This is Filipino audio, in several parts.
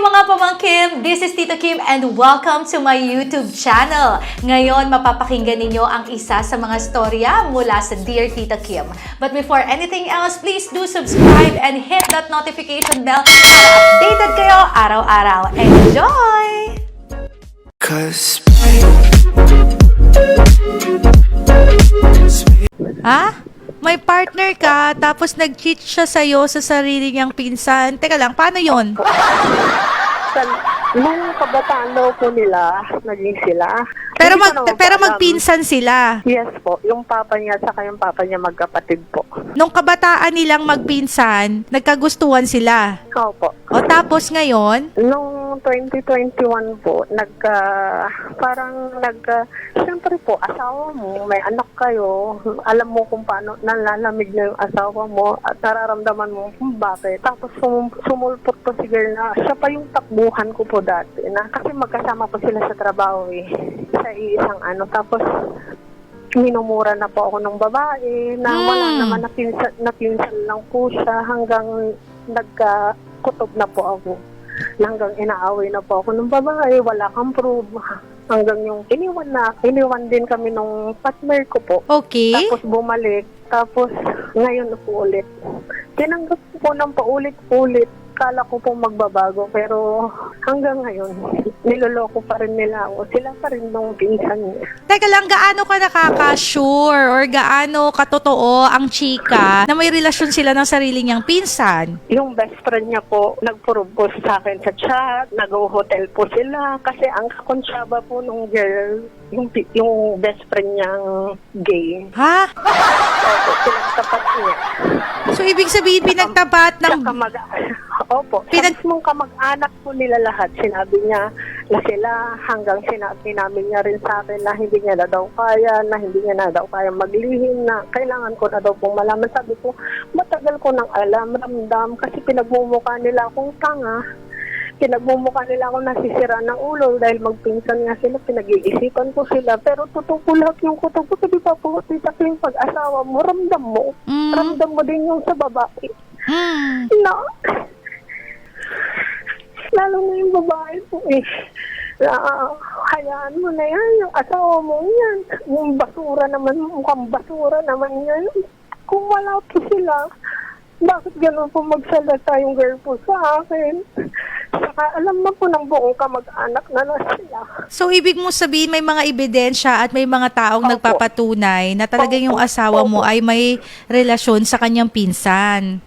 mga pamangkin! This is Tito Kim and welcome to my YouTube channel. Ngayon, mapapakinggan ninyo ang isa sa mga storya mula sa Dear Tita Kim. But before anything else, please do subscribe and hit that notification bell para updated kayo araw-araw. Enjoy! Cause Ha? May partner ka, tapos nag-cheat siya sa'yo sa sarili niyang pinsan. Teka lang, paano yon? Sa, nung kabataan daw po nila, naging sila. Pero, mag, pero magpinsan sila. Yes po, yung papa niya saka yung papa niya magkapatid po. Nung kabataan nilang magpinsan, nagkagustuhan sila. Opo. O tapos ngayon, Nung 2021 po, nagka, parang nagka, siyempre po, asawa mo, may anak kayo, alam mo kung paano nalalamig na yung asawa mo at nararamdaman mo kung bakit. Tapos sum, sumulpot po si girl na, siya pa yung takbuhan ko po dati na, kasi magkasama po sila sa trabaho eh, sa isang ano. Tapos, minumura na po ako ng babae na wala Hmm. naman napinsan, napinsan lang po siya hanggang nagkakutob na po ako. Hanggang inaaway na po ako ng babae, wala kang proof. Hanggang yung iniwan na, iniwan din kami nung partner ko po. okay. Tapos bumalik, tapos ngayon po ulit. Tinanggap ko po ng paulit-ulit. Kala ko po magbabago, pero hanggang ngayon, niloloko pa rin nila ako. Sila pa rin nung pinsan niya. Teka lang, gaano ka nakaka-sure or gaano katotoo ang chika na may relasyon sila ng sarili niyang pinsan? Yung best friend niya po, nagpropose sa akin sa chat, nag-hotel po sila. Kasi ang kakonsyaba po nung girl, yung, pi- yung best friend niyang gay. Ha? Opo, pinagtapat niya. So, ibig sabihin, pinagtapat ng... Sa kamag Opo, Pinag- mismong kamag-anak po nila lahat, sinabi niya na sila hanggang sinabi namin niya rin sa akin na hindi niya na daw kaya, na hindi niya na daw kaya maglihim, na kailangan ko na daw pong malaman. Sabi ko, matagal ko nang alam, ramdam, kasi pinagmumukha nila akong tanga. Pinagmumukha nila ako nasisira ng ulo dahil magpinsan nga sila, pinag-iisipan ko sila. Pero totoo po lahat yung kutob ko, sabi pa po, tita ko yung pag-asawa mo, ramdam mo. Mm. Ramdam mo din yung sa babae. Hmm. No. Lalo na yung babae po eh. Ah, hayaan mo na yan, yung asawa mo yan. Yung basura naman, mukhang basura naman yan. Kung wala po sila, bakit ganun po magsalita yung girl po sa akin? Saka alam na po ng buong kamag-anak na na sila. So, ibig mo sabihin, may mga ebidensya at may mga taong Opo. nagpapatunay na talaga yung Opo. asawa mo Opo. ay may relasyon sa kanyang pinsan.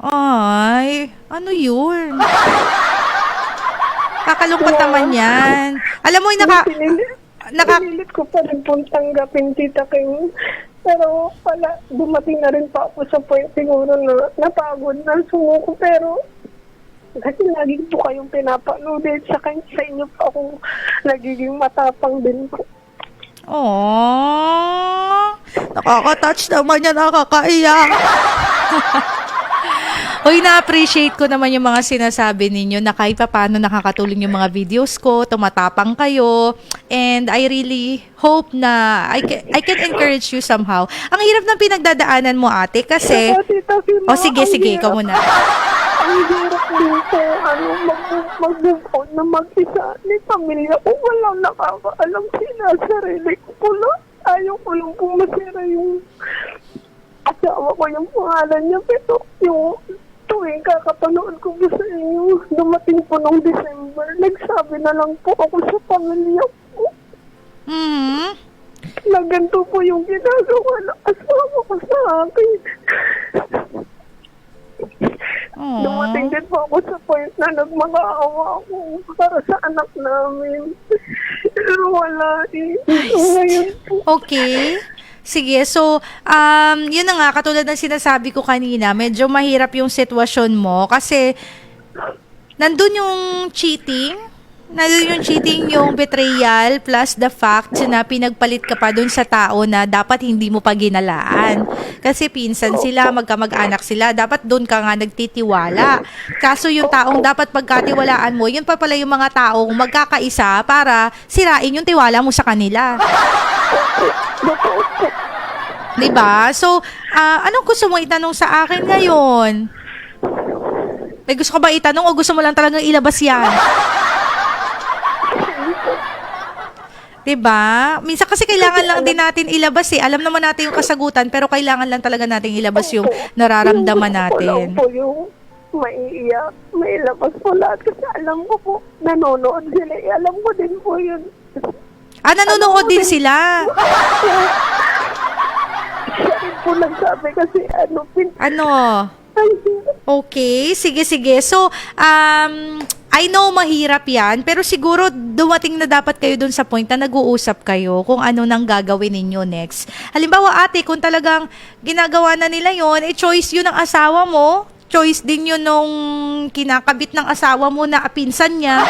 Ay, ano yun? Kakalungkot naman yan. Alam mo, yung naka... Pinilit, naka- pinilit ko pa rin pong tanggapin, Tita Kim. Pero pala, dumating na rin pa ako sa point siguro na napagod na sumuko. Pero kasi lagi po kayong pinapanood eh. Sa, kan- sa inyo pa ako nagiging matapang din po. Aww. Nakaka-touch naman yan, nakakaiyak. Uy, na-appreciate ko naman yung mga sinasabi ninyo na kahit pa paano nakakatulong yung mga videos ko, tumatapang kayo, and I really hope na I can, I can encourage you somehow. Ang hirap ng pinagdadaanan mo, ate, kasi... O sige, ang sige, hirap- ikaw muna. Ang hirap din po, ano, mag- mag-move on na mag-isa. Ni pamilya ko, walang nakakaalam sila. Sarili ko po lang. Ayaw ko lang po masira yung asawa ko yung pangalan niya. Pero yung tuwing kakapanood ko po sa inyo, dumating po nung December, nagsabi na lang po ako sa pamilya ko Hmm? na ganito po yung ginagawa ng asawa ko sa akin. Aww. Dumating din po ako sa point na nagmag-aawa ako para sa anak namin. Pero wala eh. Ngayon po. Okay. Sige, so, um, yun na nga, katulad ng sinasabi ko kanina, medyo mahirap yung sitwasyon mo kasi nandun yung cheating, nandun yung cheating, yung betrayal, plus the fact na pinagpalit ka pa dun sa tao na dapat hindi mo pa ginalaan. Kasi pinsan sila, magkamag-anak sila, dapat dun ka nga nagtitiwala. Kaso yung taong dapat pagkatiwalaan mo, yun pa pala yung mga taong magkakaisa para sirain yung tiwala mo sa kanila. Totoo po. 'Di ba? So, ah, anong gusto mo itanong sa akin ngayon? May gusto ka ba itanong o gusto mo lang talagang ilabas yan? Diba? Minsan kasi kailangan lang din natin ilabas eh. Alam naman natin yung kasagutan, pero kailangan lang talaga natin ilabas yung nararamdaman ko natin. po yung maiiyak, mailabas po lahat. Kasi alam ko po, nanonood sila. Eh, alam ko din po yun. Ah, nanonood din sila. Rin po nagsabi kasi ano, pin... Ano? Ay, Okay, sige, sige. So, um, I know mahirap yan, pero siguro dumating na dapat kayo dun sa point na nag-uusap kayo kung ano nang gagawin ninyo next. Halimbawa, ate, kung talagang ginagawa na nila yon eh choice yun ng asawa mo, choice din yun nung kinakabit ng asawa mo na pinsan niya.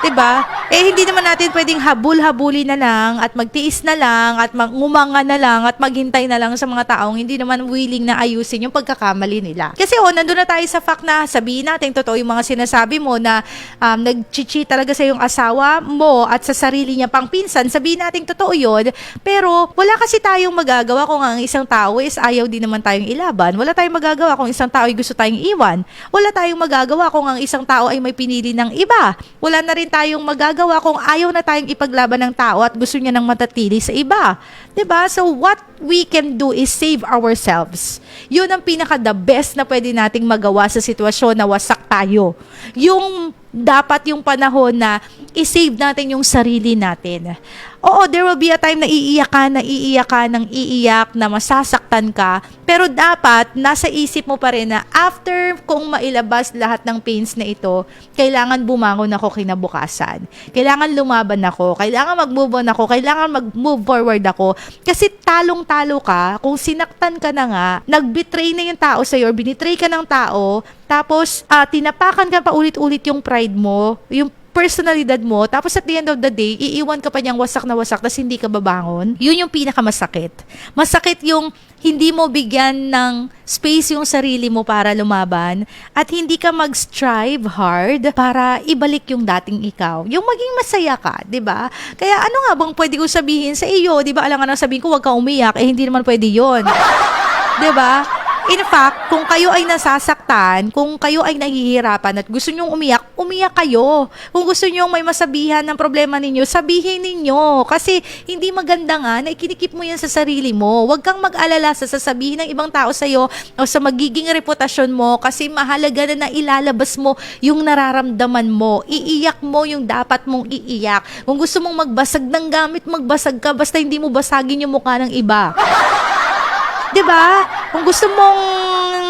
'Di ba? Eh hindi naman natin pwedeng habul-habulin na lang at magtiis na lang at mangumanga na lang at maghintay na lang sa mga taong hindi naman willing na ayusin yung pagkakamali nila. Kasi oh, nandun na tayo sa fact na sabihin natin totoo yung mga sinasabi mo na um, nag-chichi talaga sa yung asawa mo at sa sarili niya pang pinsan. Sabihin natin totoo yun. Pero wala kasi tayong magagawa kung ang isang tao is ayaw din naman tayong ilaban. Wala tayong magagawa kung isang tao ay gusto tayong iwan. Wala tayong magagawa kung ang isang tao ay may pinili ng iba. Wala na rin tayong magagawa kung ayaw na tayong ipaglaban ng tao at gusto niya ng matatili sa iba. ba? So what we can do is save ourselves. Yun ang pinaka the best na pwede nating magawa sa sitwasyon na wasak tayo. Yung dapat yung panahon na i-save natin yung sarili natin. Oo, there will be a time na iiyak ka, na iiyak ka, ng iiyak, na masasaktan ka. Pero dapat, nasa isip mo pa rin na after kung mailabas lahat ng pains na ito, kailangan bumangon ako kinabukasan. Kailangan lumaban ako. Kailangan mag-move on ako. Kailangan mag-move forward ako. Kasi talong-talo ka, kung sinaktan ka na nga, nag-betray na yung tao sa'yo, binitray ka ng tao, tapos ah, tinapakan ka pa ulit-ulit yung pride mo, yung personalidad mo, tapos at the end of the day, iiwan ka pa niyang wasak na wasak, tapos hindi ka babangon. Yun yung pinakamasakit. Masakit yung hindi mo bigyan ng space yung sarili mo para lumaban at hindi ka mag-strive hard para ibalik yung dating ikaw. Yung maging masaya ka, 'di ba? Kaya ano nga bang pwede ko sabihin sa iyo, 'di ba? Alam nga nang sabihin ko, wag ka umiyak, eh hindi naman pwede 'yon. 'Di ba? In fact, kung kayo ay nasasaktan, kung kayo ay nahihirapan at gusto nyong umiyak, umiyak kayo. Kung gusto nyong may masabihan ng problema ninyo, sabihin ninyo. Kasi hindi maganda nga na ikinikip mo yan sa sarili mo. Huwag kang mag-alala sa sasabihin ng ibang tao sa'yo o sa magiging reputasyon mo kasi mahalaga na na ilalabas mo yung nararamdaman mo. Iiyak mo yung dapat mong iiyak. Kung gusto mong magbasag ng gamit, magbasag ka basta hindi mo basagin yung mukha ng iba. 'Di ba? Kung gusto mong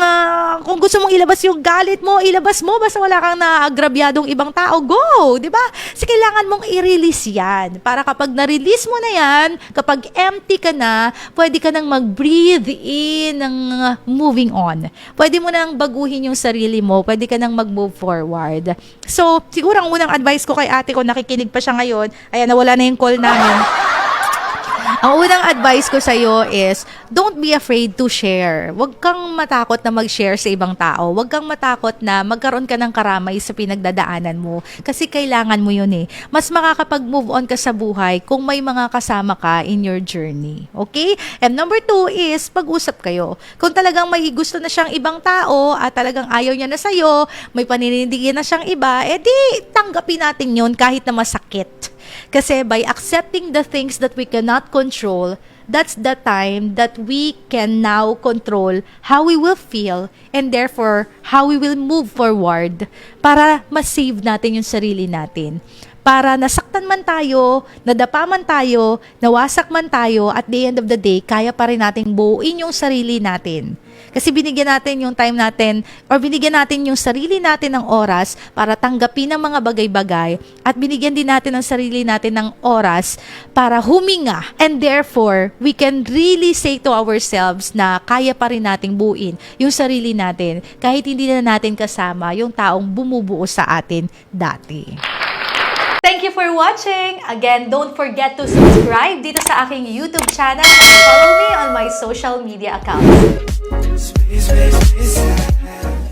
ah, kung gusto mong ilabas yung galit mo, ilabas mo basta wala kang naagrabyadong ibang tao. Go, 'di ba? Kasi kailangan mong i-release 'yan. Para kapag na-release mo na 'yan, kapag empty ka na, pwede ka nang mag-breathe in ng moving on. Pwede mo nang baguhin yung sarili mo, pwede ka nang mag-move forward. So, siguro ang unang advice ko kay ate ko, nakikinig pa siya ngayon, ayan, nawala na yung call namin. Ang unang advice ko sa iyo is, don't be afraid to share. Huwag kang matakot na mag-share sa ibang tao. Huwag kang matakot na magkaroon ka ng karamay sa pinagdadaanan mo. Kasi kailangan mo yun eh. Mas makakapag-move on ka sa buhay kung may mga kasama ka in your journey. Okay? And number two is, pag-usap kayo. Kung talagang may gusto na siyang ibang tao at talagang ayaw niya na sa'yo, may paninindigan na siyang iba, edi tanggapin natin yun kahit na masakit. Kasi by accepting the things that we cannot control, that's the time that we can now control how we will feel and therefore how we will move forward para ma-save natin yung sarili natin. Para nasaktan man tayo, nadapa man tayo, nawasak man tayo, at the end of the day, kaya pa rin nating buuin yung sarili natin. Kasi binigyan natin yung time natin or binigyan natin yung sarili natin ng oras para tanggapin ang mga bagay-bagay at binigyan din natin ang sarili natin ng oras para huminga. And therefore, we can really say to ourselves na kaya pa rin nating buuin yung sarili natin kahit hindi na natin kasama yung taong bumubuo sa atin dati. Thank you for watching! Again, don't forget to subscribe dito sa aking YouTube channel and follow me on my social media accounts. Space, space, space,